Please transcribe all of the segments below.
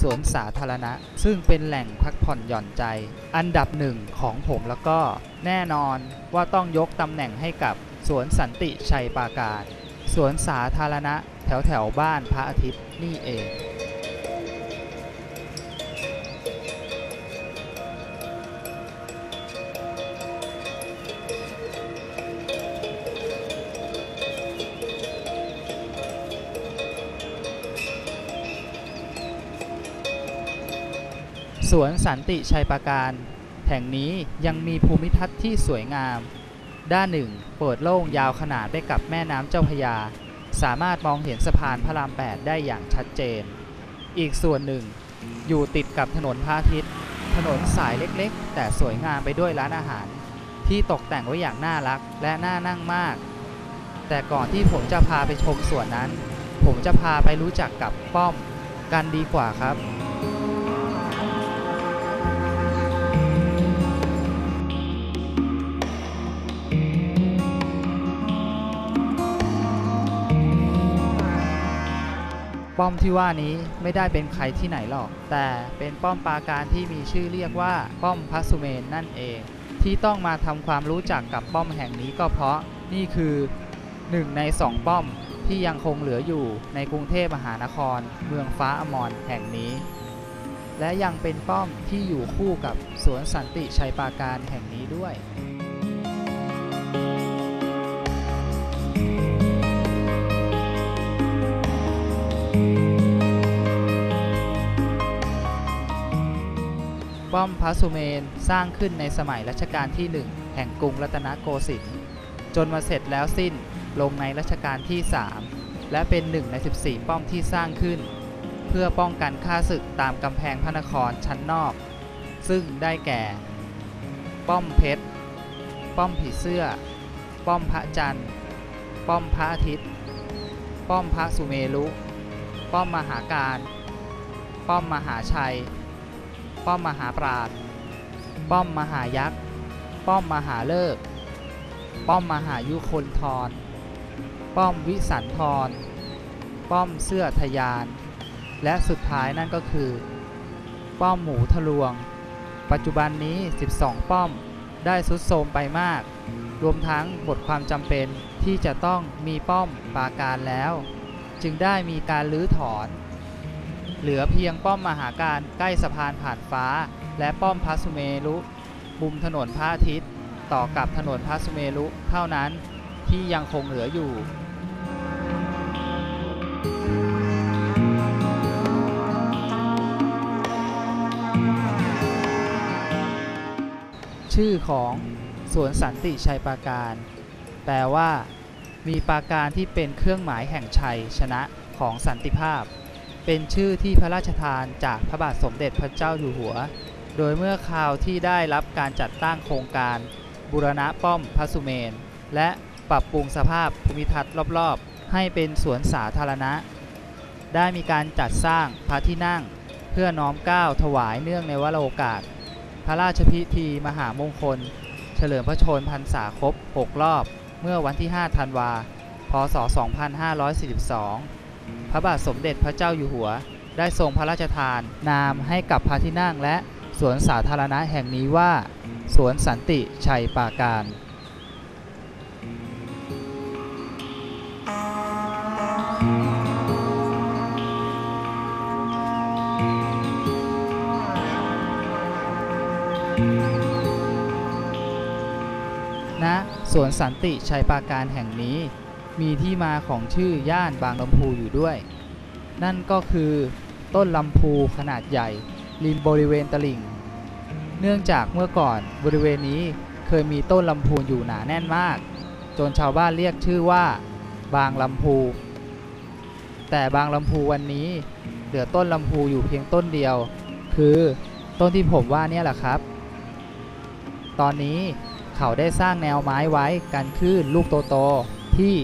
สวนสาธารณะ ซึ่งเป็นแหล่งพักผ่อนหย่อนใจ อันดับหนึ่งของผมแล้วก็แน่นอนว่าต้องยกตำแหน่งให้กับสวนสันติชัยปราการ สวนสาธารณะแถวแถวบ้านพระอาทิตย์นี่เอง สวนสันติชัยปราการ แห่งนี้ยังมีภูมิทัศน์ที่สวยงาม ด้านหนึ่งเปิดโล่งยาวขนาดได้กับแม่น้ำเจ้าพระยา สามารถมองเห็นสะพานพระราม 8 ได้อย่างชัดเจน อีกส่วนหนึ่ง อยู่ติดกับถนนพระอาทิตย์ ถนนสายเล็กๆ แต่สวยงามไปด้วยร้านอาหาร ที่ตกแต่งไว้อย่างน่ารักและน่านั่งมาก แต่ก่อนที่ผมจะพาไปชมสวนนั้น ผมจะพาไปรู้จักกับป้อมกันดีกว่าครับ ป้อมที่ว่านี้ไม่ได้เป็นใครที่ไหนหรอก แต่เป็นป้อมปราการที่มีชื่อเรียกว่าป้อมพระสุเมนนั่นเอง ที่ต้องมาทำความรู้จักกับป้อมแห่งนี้ก็เพราะนี่คือหนึ่งในสองป้อมที่ยังคงเหลืออยู่ในกรุงเทพมหานคร เมืองฟ้าอมรแห่งนี้ และยังเป็นป้อมที่อยู่คู่กับสวนสันติชัยปราการแห่งนี้ด้วย ป้อมพระสุเมนสร้างขึ้นในสมัยรัชกาลที่ 1 แห่งกรุงรัตนโกสินทร์จนมาเสร็จแล้วสิ้นลงในรัชกาลที่ 3 และเป็นหนึ่งใน 14 ป้อมที่สร้างขึ้น เพื่อป้องกันค่าศึกตามกำแพงพระนครชั้นนอก ซึ่งได้แก่ ป้อมเพชร ป้อมผีเสื้อ ป้อมพระจันทร์ ป้อมพระอาทิตย์ ป้อมพระสุเมรุ ป้อมมหาการ ป้อมมหาชัย ป้อมมหาปราดป้อมมหายักษ์ ป้อมมหาเลิก ป้อมมหายุคนทร ป้อมวิสันทร ป้อมเสื้อทยาน และสุดท้ายนั่นก็คือ ป้อมหมูทะลวง ปัจจุบันนี้ 12 ป้อมได้สุดโทมไปมาก รวมทั้งบทความจำเป็นที่จะต้องมีป้อมปราการแล้ว จึงได้มีการรื้อถอน เหลือเพียงป้อมมหาการใกล้สะพานผ่านฟ้า และป้อมพระสุเมรุมุมถนนพระอาทิตย์ ต่อกับถนนพระสุเมรุเท่านั้นที่ยังคงเหลืออยู่ชื่อของสวนสันติชัยปราการ แปลว่า มีปราการที่เป็นเครื่องหมายแห่งชัยชนะของสันติภาพ เป็นชื่อที่พระราชทานจากพระบาทสมเด็จพระเจ้าอยู่หัว โดยเมื่อคราวที่ได้รับการจัดตั้งโครงการ บูรณะป้อมพระสุเมน และปรับปรุงสภาพภูมิทัศน์รอบๆ ให้เป็นสวนสาธารณะ ได้มีการจัดสร้างพระที่นั่ง เพื่อน้อมเกล้าถวายเนื่องในวโรกาส พระราชพิธีมหามงคล เฉลิมพระชนพรรษาครบ 6 รอบ เมื่อวันที่ 5 ธันวา พศ 2542 พระบาทสมเด็จพระเจ้าอยู่หัว ได้ทรงพระราชทาน นามให้กับพระที่นั่งและสวนสาธารณะแห่งนี้ว่า สวนสันติชัยปราการ นสันติชัยปราการแห่งนี้ มีที่มาของชื่อย่านบางลำพูอยู่ด้วย นั่นก็คือต้นลำพูขนาดใหญ่ ริมบริเวณตลิ่ง เนื่องจากเมื่อก่อนบริเวณนี้เคยมีต้นลำพูอยู่หนาแน่นมาก จนชาวบ้านเรียกชื่อว่า บางลำพู แต่บางลำพูวันนี้เหลือต้นลำพูอยู่เพียงต้นเดียว คือต้นที่ผมว่าเนี่ยแหละครับ ตอนนี้ เขาได้สร้างแนวไม้ไว้กันคลื่นลูกโตๆที่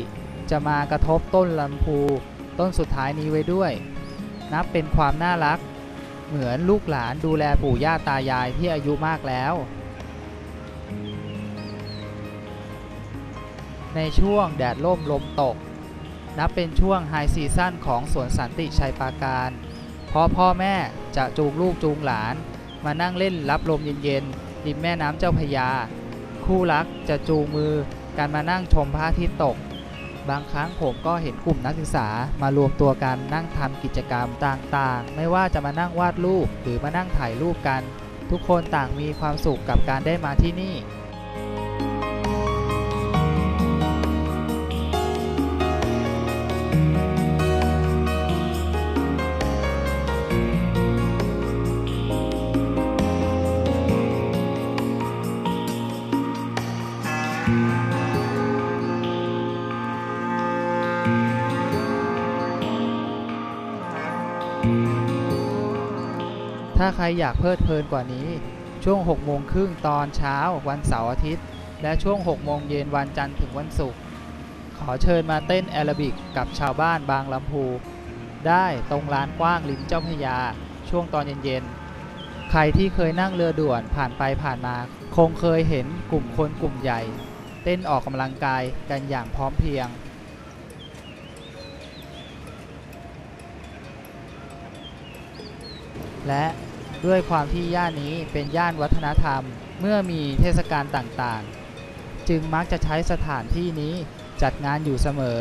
จะมากระทบต้นลำพูต้นสุดท้ายนี้ไว้ด้วย นับเป็นความน่ารัก เหมือนลูกหลานดูแลปู่ย่าตายายที่อายุมากแล้ว ในช่วงแดดร่มลมตก นับเป็นช่วงไฮซีซั่นของสวนสันติชัยปราการ เพราะพ่อแม่จะจูงลูกจูงหลาน มานั่งเล่นรับลมเย็นๆริมแม่น้ำเจ้าพยา คู่รักจะจูงมือกันมานั่งชมพระอาทิตย์ตก บางครั้งผมก็เห็นกลุ่มนักศึกษามารวมตัวกันนั่งทำกิจกรรมต่างๆ ไม่ว่าจะมานั่งวาดรูปหรือมานั่งถ่ายรูปกัน ทุกคนต่างมีความสุขกับการได้มาที่นี่ ถ้าใครอยากเพลิดเพลินกว่านี้ ช่วง 6 โมงครึ่งตอนเช้าวันเสาร์อาทิตย์ และช่วง 6 โมงเย็นวันจันทร์ถึงวันศุกร์ขอเชิญมาเต้นแอโรบิกกับชาวบ้านบางลำพู ได้ตรงลานกว้างริมเจ้าพยา ช่วงตอนเย็นๆ ใครที่เคยนั่งเรือด่วนผ่านไปผ่านมา คงเคยเห็นกลุ่มคนกลุ่มใหญ่ เต้นออกกำลังกายกันอย่างพร้อมเพรียงและ ด้วยความที่ย่านนี้เป็นย่านวัฒนธรรม เมื่อมีเทศกาลต่างๆ จึงมักจะใช้สถานที่นี้จัดงานอยู่เสมอ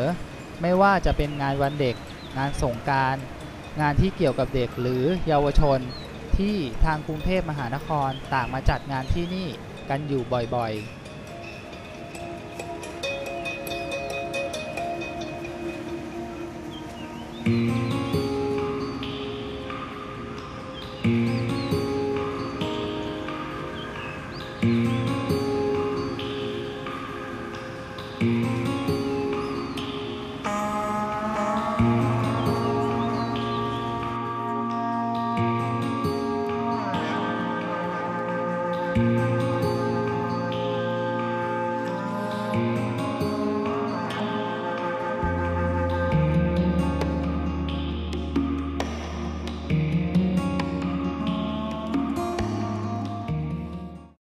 ไม่ว่าจะเป็นงานวันเด็ก งานสงการ งานที่เกี่ยวกับเด็กหรือเยาวชน ที่ทางกรุงเทพมหานครต่างมาจัดงานที่นี่กันอยู่บ่อยๆ Thank